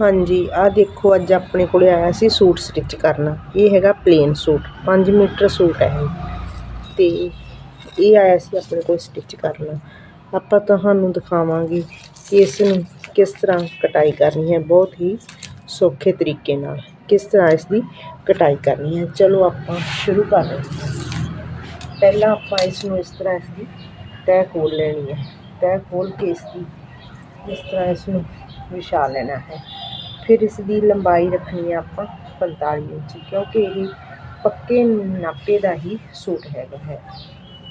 ਹਾਂਜੀ ਆਹ ਦੇਖੋ ਅੱਜ ਆਪਣੇ ਕੋਲੇ ਆਇਆ ਸੀ ਸੂਟ ਸਟਿਚ ਕਰਨਾ। ਇਹ ਹੈਗਾ ਪਲੇਨ ਸੂਟ 5 ਮੀਟਰ ਸੂਟ ਹੈ ਇਹ। ਤੇ ਇਹ ਆਇਆ ਸੀ ਆਪਣੇ ਕੋਲ ਸਟਿਚ ਕਰਨਾ। ਆਪਾਂ ਤੁਹਾਨੂੰ ਦਿਖਾਵਾਂਗੇ ਕਿ ਇਸ ਨੂੰ ਕਿਸ ਤਰ੍ਹਾਂ ਕਟਾਈ ਕਰਨੀ ਹੈ, ਬਹੁਤ ਹੀ ਸੌਖੇ ਤਰੀਕੇ ਨਾਲ। ਕਿਸ ਤਰ੍ਹਾਂ ਇਸ ਦੀ ਕਟਾਈ ਕਰਨੀ ਹੈ, ਚਲੋ ਆਪਾਂ ਸ਼ੁਰੂ ਕਰਦੇ ਹਾਂ ਪਹਿਲਾਂ ਆਪਾਂ ਇਸ ਨੂੰ ਇਸ ਤਰ੍ਹਾਂ ਇਸ ਦੀ ਤਹਿ ਖੋਲ ਲੈਣੀ ਹੈ। ਤੈਅ ਖੋਲ ਕੇ ਇਸ ਦੀ ਇਸ ਤਰ੍ਹਾਂ ਇਸ ਨੂੰ ਵਿਛਾ ਲੈਣਾ ਹੈ। ਫਿਰ ਇਸ ਦੀ ਲੰਬਾਈ ਰੱਖਣੀ ਹੈ ਆਪਾਂ 45 ਇੰਚ, ਕਿਉਂਕਿ ਇਹ ਪੱਕੇ ਨਾਪੇ ਦਾ ਹੀ ਸੂਟ ਹੈਗਾ ਹੈ।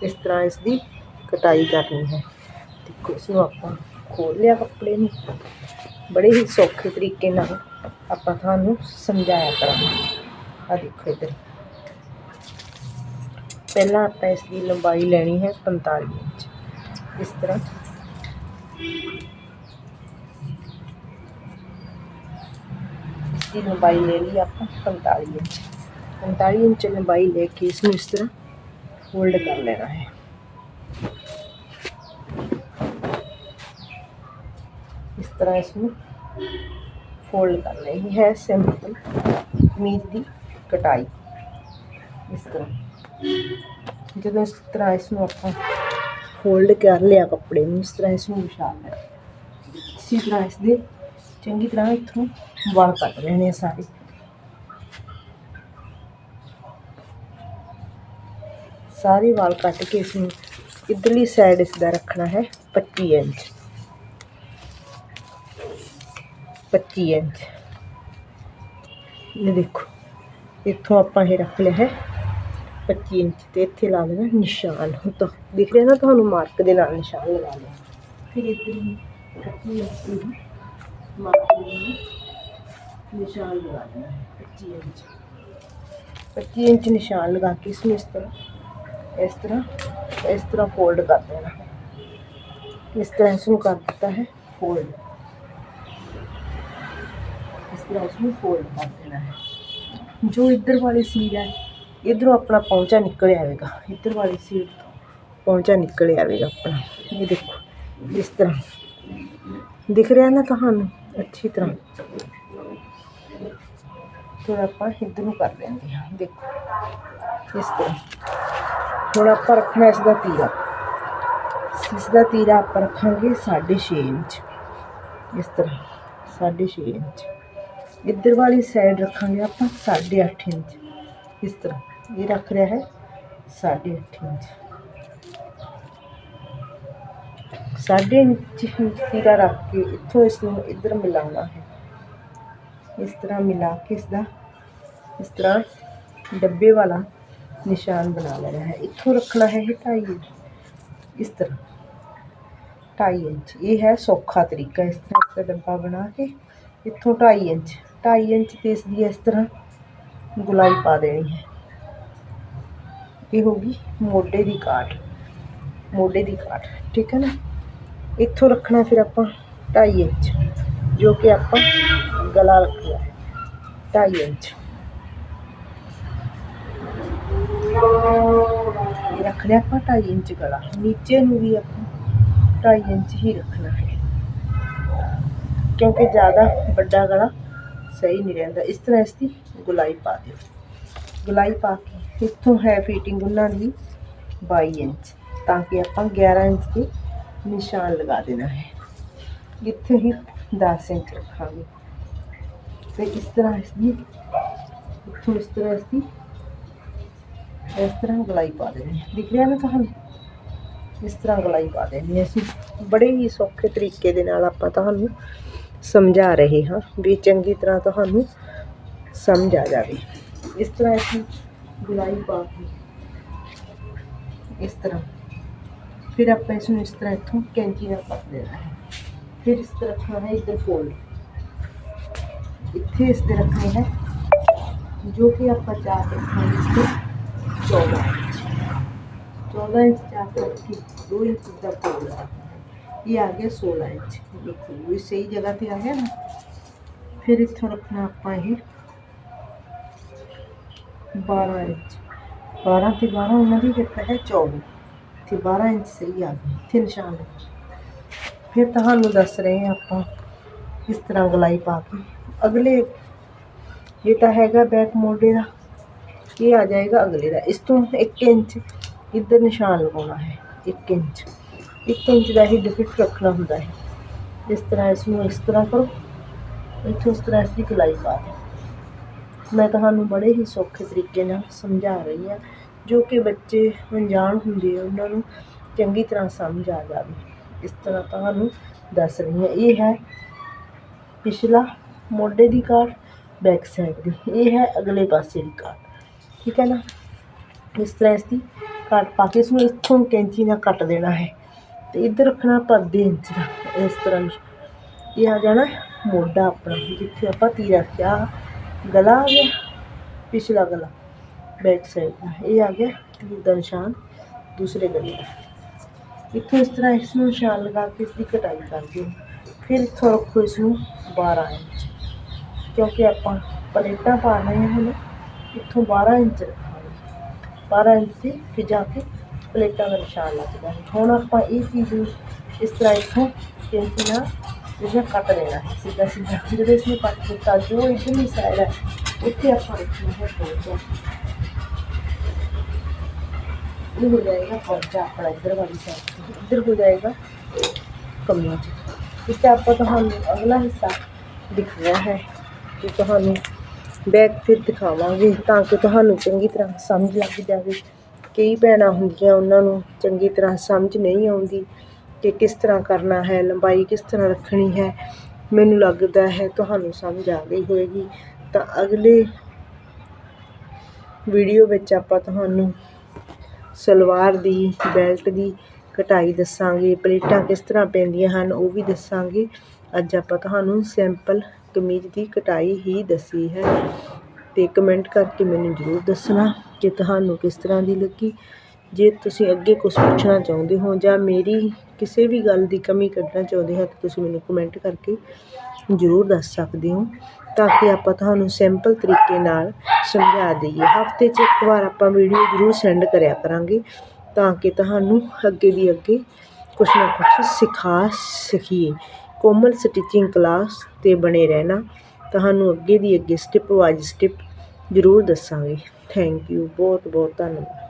ਇਸ ਤਰ੍ਹਾਂ ਇਸ ਦੀ ਕਟਾਈ ਕਰਨੀ ਹੈ। ਦੇਖੋ ਇਸ ਨੂੰ ਆਪਾਂ ਖੋਲ ਲਿਆ ਕੱਪੜੇ ਨੂੰ। ਬੜੇ ਹੀ ਸੌਖੇ ਤਰੀਕੇ ਨਾਲ ਆਪਾਂ ਤੁਹਾਨੂੰ ਸਮਝਾਇਆ ਕਰਾਂਗੇ। ਆ ਦੇਖੋ ਇੱਧਰ। ਪਹਿਲਾਂ ਆਪਾਂ ਇਸ ਦੀ ਲੰਬਾਈ ਲੈਣੀ ਹੈ 45 ਇੰਚ। ਇਸ ਤਰ੍ਹਾਂ ऐसी लंबाई ले ली आपको पैंतालीस इंच। पैंतालीस इंच लंबाई लेके इसमें इस तरह फोल्ड कर लेना है। इस तरह इसमें फोल्ड कर लेनी है, सिंपल कमीज की कटाई। इस तरह। जो इस तरह इसमें आप फोल्ड कर लिया कपड़े में, इस तरह इसमें विशाल है इसी तरह इसके चंगी तरह इतों वल कट लेने सारे। सारे वाल कट के इसमें इधरली साइड इसका रखना है पच्ची इंच। पच्ची इंच। ये देखो इतों आप रख लिया है पच्ची इंच तो। इतने ला लेना निशान। तो दिख रहा ना तो मार्क के नाल निशान लगा लेना। फिर इधर पच्ची इंच पच्ची निशान लगा देना है इंच इंच निशान लगा के इसमें इस तरह इस तरह इस तरह फोल्ड कर देना इस तरह इसमें कर देता है फोल्ड इस तरह उसमें फोल्ड कर देना है। जो इधर वाली सीट है, इधरों अपना पौचा निकल आएगा। इधर वाली सीट तो पहुँचा निकल आएगा अपना। ये देखो, इस तरह। दिख रहा है ना तो अच्छी तरह। थोड़ा आप इधर कर लेंगे हाँ देखो। इस तरह थोड़ा आप रखना इसका तीरा। इसका तीरा आप रखा साढ़े छे इंच। इस तरह। साढ़े छे इंच। इधर वाली साइड रखा आप साढ़े अठ इंच। इस तरह। ये रख रहा है साढ़े अठ इंच। ਸਾਢੇ ਇੰਚ ਤੀਰਾ ਰੱਖ ਕੇ ਇੱਥੋਂ ਇਸ ਨੂੰ ਇੱਧਰ ਮਿਲਾਉਣਾ ਹੈ ਇਸ ਤਰ੍ਹਾਂ ਮਿਲਾ ਕੇ ਇਸ ਦਾ ਇਸ ਤਰ੍ਹਾਂ ਡੱਬੇ ਵਾਲਾ ਨਿਸ਼ਾਨ ਬਣਾ ਲੈਣਾ ਹੈ ਇੱਥੋਂ ਰੱਖਣਾ ਹੈ ਇਹ 2.5 ਇੰਚ ਇਸ ਤਰ੍ਹਾਂ 2.5 ਇੰਚ ਇਹ ਹੈ ਸੌਖਾ ਤਰੀਕਾ ਇਸ ਤਰ੍ਹਾਂ ਇਸ ਦਾ ਡੱਬਾ ਬਣਾ ਕੇ ਇੱਥੋਂ 2.5 ਇੰਚ 2.5 ਇੰਚ ਤੇ ਇਸ ਦੀ ਇਸ ਤਰ੍ਹਾਂ ਗੁਲਾਈ ਪਾ ਦੇਣੀ ਹੈ ਇਹ ਹੋਗੀ ਮੋਢੇ ਦੀ ਕਾਟ ਮੋਢੇ ਦੀ ਕਾਟ ਠੀਕ ਹੈ ਨਾ ਇੱਥੋਂ ਰੱਖਣਾ ਫਿਰ ਆਪਾਂ 2.5 ਇੰਚ, ਜੋ ਕਿ ਆਪਾਂ ਗਲਾ ਰੱਖਣਾ ਹੈ 2.5 ਇੰਚ। ਇਹ ਰੱਖ ਲਿਆ ਆਪਾਂ 2.5 ਇੰਚ ਗਲਾ, ਨੀਚੇ ਨੂੰ ਵੀ ਆਪਾਂ 2.5 ਇੰਚ ਹੀ ਰੱਖਣਾ ਹੈ। ਕਿਉਂਕਿ ਜ਼ਿਆਦਾ ਵੱਡਾ ਗਲਾ ਸਹੀ ਨਹੀਂ ਰਹਿੰਦਾ। ਇਸ ਤਰ੍ਹਾਂ ਇਸ ਦੀ ਗੁਲਾਈ ਪਾ ਦਿਓ। ਗੁਲਾਈ ਪਾ ਕੇ ਇੱਥੋਂ ਹੈ ਫਿਟਿੰਗ ਉਹਨਾਂ ਦੀ 22 ਇੰਚ, ਤਾਂ ਕਿ ਆਪਾਂ 11 ਇੰਚ ਦੀ ਨਿਸ਼ਾਨ ਲਗਾ ਦੇਣਾ ਹੈ ਇੱਥੇ ਹੀ 10 ਇੰਚ ਰੱਖਾਂਗੇ ਤੇ ਇਸ ਤਰ੍ਹਾਂ ਇਸ ਦੀ ਇੱਥੋਂ ਇਸ ਤਰ੍ਹਾਂ ਇਸ ਦੀ ਇਸ ਤਰ੍ਹਾਂ ਗਲਾਈ ਪਾ ਦੇਣੀ ਹੈ ਦਿਖ ਰਿਹਾ ਨਾ ਤੁਹਾਨੂੰ ਇਸ ਤਰ੍ਹਾਂ ਗਲਾਈ ਪਾ ਦੇਣੀ ਹੈ ਅਸੀਂ ਬੜੇ ਹੀ ਸੌਖੇ ਤਰੀਕੇ ਦੇ ਨਾਲ ਆਪਾਂ ਤੁਹਾਨੂੰ ਸਮਝਾ ਰਹੇ ਹਾਂ ਵੀ ਚੰਗੀ ਤਰ੍ਹਾਂ ਤੁਹਾਨੂੰ ਸਮਝ ਆ ਜਾਵੇ ਇਸ ਤਰ੍ਹਾਂ ਅਸੀਂ ਗੁਲਾਈ ਪਾ ਕੇ ਇਸ ਤਰ੍ਹਾਂ फिर आप पैसों इस तरह इतों कैंची का पक देना है। फिर इस तरह रखना है, इधर फोल्ड। इतने इस तरह रखने हैं, जो कि आप चार्ट रखना इसके चौदह इंच। चौदह इंच चार्ट दो इंच का फोल्ड ये आ गया सोलह इंच। देखो, ये सही जगह पे आ गया ना। फिर इतना रखना आप बारह इंच। बारह से बारह उन्होंने कितना है चौबीस। ਤੇ 12 ਇੰਚ ਸਹੀ ਆ ਗਈ ਇੱਥੇ ਨਿਸ਼ਾਨ ਫਿਰ ਤੁਹਾਨੂੰ ਦੱਸ ਰਹੇ ਹਾਂ ਆਪਾਂ ਇਸ ਤਰ੍ਹਾਂ ਗਲਾਈ ਪਾ ਕੇ ਅਗਲੇ ਇਹ ਤਾਂ ਹੈਗਾ ਬੈਕ ਮੋਢੇ ਦਾ ਇਹ ਆ ਜਾਏਗਾ ਅਗਲੇ ਦਾ ਇਸ ਤੋਂ 1 ਇੰਚ ਇੱਧਰ ਨਿਸ਼ਾਨ ਲਗਾਉਣਾ ਹੈ 1 ਇੰਚ 1 ਇੰਚ ਦਾ ਹੀ ਡਿਫਿਟ ਰੱਖਣਾ ਹੁੰਦਾ ਹੈ ਇਸ ਤਰ੍ਹਾਂ ਇਸ ਨੂੰ ਇਸ ਤਰ੍ਹਾਂ ਕਰੋ ਇੱਥੋਂ ਇਸ ਤਰ੍ਹਾਂ ਇਸ ਦੀ ਗਲਾਈ ਪਾ ਦਿਓ ਮੈਂ ਤੁਹਾਨੂੰ ਬੜੇ ਹੀ ਸੌਖੇ ਤਰੀਕੇ ਨਾਲ ਸਮਝਾ ਰਹੀ ਹਾਂ ਜੋ ਕਿ ਬੱਚੇ ਅਣਜਾਣ ਹੁੰਦੇ ਆ, ਉਹਨਾਂ ਨੂੰ ਚੰਗੀ ਤਰ੍ਹਾਂ ਸਮਝ ਆ ਜਾਵੇ। ਇਸ ਤਰ੍ਹਾਂ ਤੁਹਾਨੂੰ ਦੱਸ ਰਹੀ ਹਾਂ, ਇਹ ਹੈ ਪਿਛਲਾ ਮੋਢੇ ਦੀ ਕਾਟ ਬੈਕ ਸਾਈਡ ਦੀ। ਇਹ ਹੈ ਅਗਲੇ ਪਾਸੇ ਦੀ ਕਾਟ ਠੀਕ ਹੈ ਨਾ? ਇਸ ਤਰ੍ਹਾਂ ਇਸ ਦੀ ਕਾਟ ਪਾ ਕੇ ਇਸਨੂੰ ਇੱਥੋਂ ਕੈਂਚੀ ਨਾਲ ਕੱਟ ਦੇਣਾ ਹੈ ਤੇ ਇੱਧਰ ਰੱਖਣਾ ਆਪਾਂ ਅੱਧੇ ਇੰਚ ਦਾ। ਇਸ ਤਰ੍ਹਾਂ ਇਹ ਆ ਜਾਣਾ ਮੋਢਾ ਆਪਣਾ, ਜਿੱਥੇ ਆਪਾਂ ਤੀਰ ਰੱਖਿਆ। ਗਲਾ ਆ ਗਿਆ, ਪਿਛਲਾ ਗਲਾ। ਬੈਕ ਸਾਈਡ ਦਾ ਇਹ ਆ ਗਿਆ ਤੀਰ ਦਾ ਨਿਸ਼ਾਨ ਦੂਸਰੇ ਗਲੇ ਦਾ ਇੱਥੋਂ ਇਸ ਤਰ੍ਹਾਂ ਇਸ ਨੂੰ ਨਿਸ਼ਾਨ ਲਗਾ ਕੇ ਇਸ ਦੀ ਕਟਾਈ ਕਰ ਦਿਓ ਫਿਰ ਇੱਥੋਂ ਰੱਖੋ ਇਸ ਨੂੰ 12 ਇੰਚ ਕਿਉਂਕਿ ਆਪਾਂ ਪਲੇਟਾਂ ਪਾ ਰਹੇ ਹਾਂ ਹੁਣ ਇੱਥੋਂ 12 ਇੰਚ ਰੱਖਾਂਗੇ 12 ਇੰਚ ਤੇ ਫਿਰ ਜਾ ਕੇ ਪਲੇਟਾਂ ਦਾ ਨਿਸ਼ਾਨ ਲੱਗਦਾ ਹੈ ਹੁਣ ਆਪਾਂ ਇਹ ਚੀਜ਼ ਨੂੰ ਇਸ ਤਰ੍ਹਾਂ ਇੱਥੋਂ ਕੈਂਚੀ ਨਾਲ ਜਿਹੜਾ ਕੱਟ ਦੇਣਾ ਹੈ ਸਿੱਧਾ ਸਿੱਧਾ ਜਦੋਂ ਇਸ ਨੂੰ ਕੱਟ ਦਿੱਤਾ ਜੋ ਇਧਰਲੀ ਸਾਈਡ ਹੈ ਉੱਥੇ ਆਪਾਂ ਰੱਖਣਾ ਹੈ ਪੌਂਚਾ। ਇਹ ਹੋ ਜਾਏਗਾ ਪੌਂਚਾ ਆਪਣਾ ਇੱਧਰ ਵਾਲੀ ਸਾਈਡ ਇੱਧਰ ਹੋ ਜਾਏਗਾ ਕਮੀਆਂ ਇਸ ਤੇ ਆਪਾਂ ਤੁਹਾਨੂੰ ਅਗਲਾ ਹਿੱਸਾ ਦਿਖ ਹੈ ਕਿ ਤੁਹਾਨੂੰ ਬੈਕ ਫਿਰ ਦਿਖਾਵਾਂਗੇ ਤਾਂ ਕਿ ਤੁਹਾਨੂੰ ਚੰਗੀ ਤਰ੍ਹਾਂ ਸਮਝ ਲੱਗ ਜਾਵੇ ਕਈ ਭੈਣਾਂ ਹੁੰਦੀਆਂ ਉਹਨਾਂ ਨੂੰ ਚੰਗੀ ਤਰ੍ਹਾਂ ਸਮਝ ਨਹੀਂ ਆਉਂਦੀ ਕਿ ਕਿਸ ਤਰ੍ਹਾਂ ਕਰਨਾ ਹੈ, ਲੰਬਾਈ ਕਿਸ ਤਰ੍ਹਾਂ ਰੱਖਣੀ ਹੈ। ਮੈਨੂੰ ਲੱਗਦਾ ਹੈ ਤੁਹਾਨੂੰ ਸਮਝ ਆ ਗਈ ਹੋਵੇਗੀ ਤਾਂ ਅਗਲੇ ਵੀਡੀਓ ਵਿੱਚ ਆਪਾਂ ਤੁਹਾਨੂੰ ਸਲਵਾਰ ਦੀ, ਬੈਲਟ ਦੀ ਕਟਾਈ ਦੱਸਾਂਗੇ, ਪਲੇਟਾਂ ਕਿਸ ਤਰ੍ਹਾਂ ਪੈਂਦੀਆਂ ਹਨ ਉਹ ਵੀ ਦੱਸਾਂਗੇ। ਅੱਜ ਆਪਾਂ ਤੁਹਾਨੂੰ ਸਿੰਪਲ ਕਮੀਜ਼ ਦੀ ਕਟਾਈ ਹੀ ਦੱਸੀ ਹੈ। ਤੇ ਕਮੈਂਟ ਕਰਕੇ ਮੈਨੂੰ ਜ਼ਰੂਰ ਦੱਸਣਾ ਕਿ ਤੁਹਾਨੂੰ ਕਿਸ ਤਰ੍ਹਾਂ ਦੀ ਲੱਗੀ। ਜੇ ਤੁਸੀਂ ਅੱਗੇ ਕੁਛ ਪੁੱਛਣਾ ਚਾਹੁੰਦੇ ਹੋ ਜਾਂ ਮੇਰੀ ਕਿਸੇ ਵੀ ਗੱਲ ਦੀ ਕਮੀ ਕੱਢਣਾ ਚਾਹੁੰਦੇ ਹੋ ਤਾਂ ਤੁਸੀਂ ਮੈਨੂੰ ਕਮੈਂਟ ਕਰਕੇ ਜ਼ਰੂਰ ਦੱਸ ਸਕਦੇ ਹੋ ਤਾਂ ਕਿ ਆਪਾਂ ਤੁਹਾਨੂੰ ਸਿੰਪਲ ਤਰੀਕੇ ਨਾਲ ਸਮਝਾ ਦਈਏ। ਹਫ਼ਤੇ 'ਚ ਇੱਕ ਵਾਰ ਆਪਾਂ ਵੀਡੀਓ ਜ਼ਰੂਰ ਸੈਂਡ ਕਰਿਆ ਕਰਾਂਗੇ ਤਾਂ ਕਿ ਤੁਹਾਨੂੰ ਅੱਗੇ ਦੀ ਅੱਗੇ ਕੁਛ ਨਾ ਕੁਛ ਸਿਖਾ ਸਕੀਏ। ਕੋਮਲ ਸਟਿਚਿੰਗ ਕਲਾਸ 'ਤੇ ਬਣੇ ਰਹਿਣਾ। ਤੁਹਾਨੂੰ ਅੱਗੇ ਦੀ ਅੱਗੇ ਸਟੈਪ ਵਾਈਜ਼ ਸਟੈਪ ਜ਼ਰੂਰ ਦੱਸਾਂਗੇ। ਥੈਂਕ ਯੂ ਬਹੁਤ ਬਹੁਤ ਧੰਨਵਾਦ।